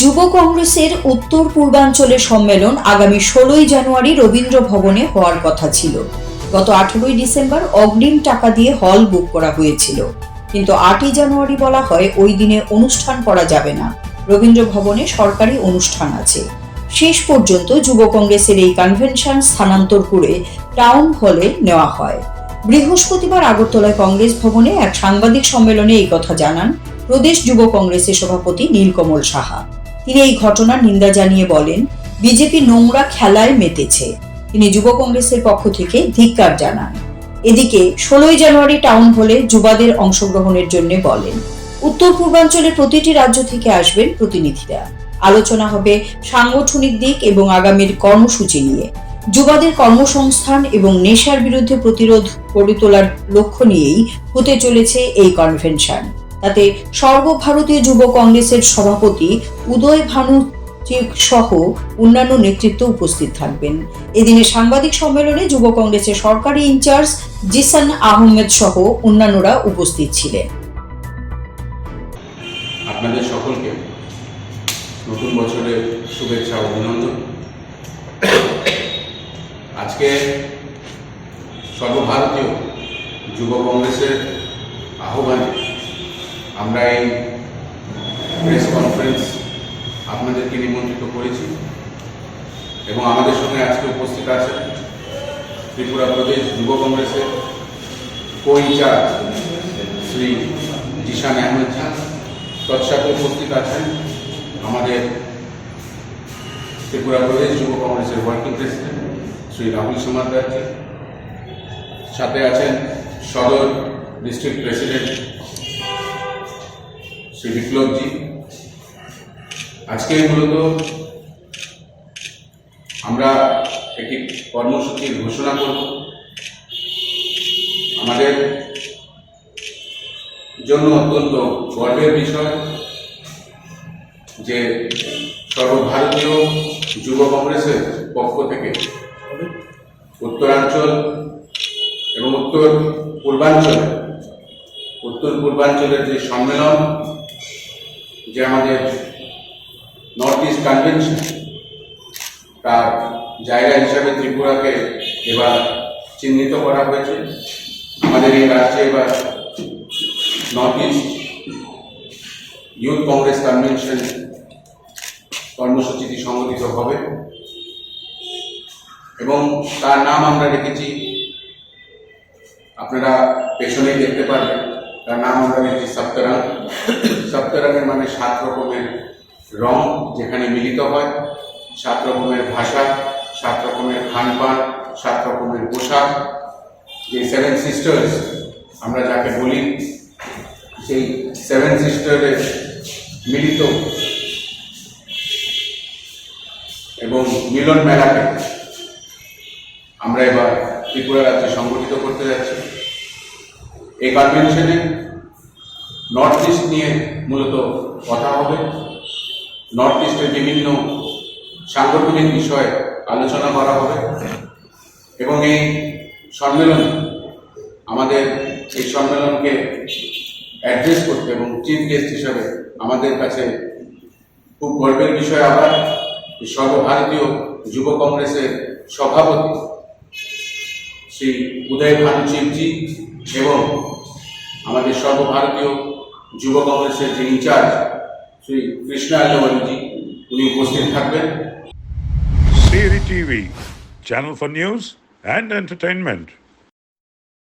যুব কংগ্রেসের উত্তর পূর্বাঞ্চলের সম্মেলন আগামী ষোলোই জানুয়ারি রবীন্দ্র ভবনে হওয়ার কথা ছিল। গত আঠেরোই ডিসেম্বর অগ্রিম টাকা দিয়ে হল বুক করা হয়েছিল। কিন্তু আটই জানুয়ারি বলা হয় ওই দিনে অনুষ্ঠান করা যাবে না। রবীন্দ্র ভবনে সরকারি অনুষ্ঠান আছে। শেষ পর্যন্ত যুব কংগ্রেসের এই কনভেনশন স্থানান্তর করে টাউন হলে নেওয়া হয়। বৃহস্পতিবার আগরতলায় কংগ্রেস ভবনে এক সাংবাদিক সম্মেলনে এই কথা জানান প্রদেশ যুব কংগ্রেসের সভাপতি নীলকমল সাহা। তিনি এই ঘটনার নিন্দা জানিয়ে বলেন, বিজেপি নোংরা খেলায় মেতেছে। তিনি যুব কংগ্রেসের পক্ষ থেকে ধিক্কার জানান। এদিকে ষোলোই জানুয়ারি টাউন হলে যুবাদের অংশগ্রহণের জন্য বলেন, উত্তর পূর্বাঞ্চলের প্রতিটি রাজ্য থেকে আসবেন প্রতিনিধিরা। আলোচনা হবে সাংগঠনিক দিক এবং আগামীর কর্মসূচি নিয়ে। যুবাদের কর্মসংস্থান এবং নেশার বিরুদ্ধে প্রতিরোধ গড়ে তোলার লক্ষ্য নিয়েই হতে চলেছে এই কনভেনশন। তাতে সর্বভারতীয় যুব কংগ্রেসের সভাপতি উদয় ভানু সহ অন্যান্য নেতৃত্ব উপস্থিত থাকবেন। এদিনে সাংবাদিক সম্মেলনে যুব কংগ্রেসের সরকারি ইনচার্জ জিসান আহমেদ সহ অন্যান্যরা উপস্থিত ছিলেন। আপনাদের সকলকে নতুন বছরের শুভেচ্ছা অভিনন্দন। আজকে সর্বভারতীয় যুব কংগ্রেসের আহ্বানে আমরা এই প্রেস কনফারেন্স আপনাদেরকে নিমন্ত্রিত করেছি এবং আমাদের সঙ্গে আজকে উপস্থিত আছেন ত্রিপুরা প্রদেশ যুব কংগ্রেসের কো ইনচার্জ শ্রী জিশান আহমেদ আহমেদজি তৎসাথে উপস্থিত আছেন আমাদের ত্রিপুরা প্রদেশ যুব কংগ্রেসের ওয়ার্কিং প্রেসিডেন্ট শ্রী রাহুল সমাদ্দারজি সাথে আছেন সদর ডিস্ট্রিক্ট প্রেসিডেন্ট শ্রী বিপ্লবজি আজকে মূলত আমরা একটি কর্মসূচির ঘোষণা করব। আমাদের জন্য অত্যন্ত গর্বের বিষয় যে সর্বভারতীয় যুব কংগ্রেসের পক্ষ থেকে উত্তরাঞ্চল এবং উত্তর পূর্বাঞ্চলে উত্তর পূর্বাঞ্চলের যে সম্মেলন যে আমাদের নর্থ ইস্ট কনভেনশন তার জায়গা হিসাবে ত্রিপুরাকে এবার চিহ্নিত করা হয়েছে। আমাদের এই রাজ্যে এবার North East youth Congress convention কর্মসূচিটি সংগঠিত হবে। এবং তার নাম আমরা রেখেছি, আপনারা পেছনেই দেখতে পারবেন, তার নাম আমরা রেখেছি সপ্তরং সপ্তরঙের মানে সাত রকমের রং যেখানে মিলিত হয় সাত রকমের ভাষা সাত রকমের খানপান সাত রকমের পোশাক। যে সেভেন সিস্টার্স আমরা যাকে বলি, সেই সেভেন সিস্টারের মিলিত এবং মিলন মেলাকে আমরা এবার ত্রিপুরা রাজ্যে সংগঠিত করতে যাচ্ছি। এই কনভেনশনে নর্থ ইস্ট নিয়ে মূলত কথা হবে। নর্থ ইস্টের বিভিন্ন সাংগঠনিক বিষয়ে আলোচনা করা হবে। এবং এই সম্মেলন, আমাদের এই সম্মেলনকে অ্যাড্রেস করতে এবং চিফ গেস্ট হিসাবে আমাদের কাছে খুব গর্বের বিষয় আবার সর্বভারতীয় যুব কংগ্রেসের সভাপতি শ্রী উদয় ভানু চিপজি এবং আমাদের সর্বভারতীয় যুব কংগ্রেসের যে ইনচার্জ শ্রী কৃষ্ণ আল্লাওয়ালিজি উনি উপস্থিত থাকবেন Siri TV, channel for news and entertainment.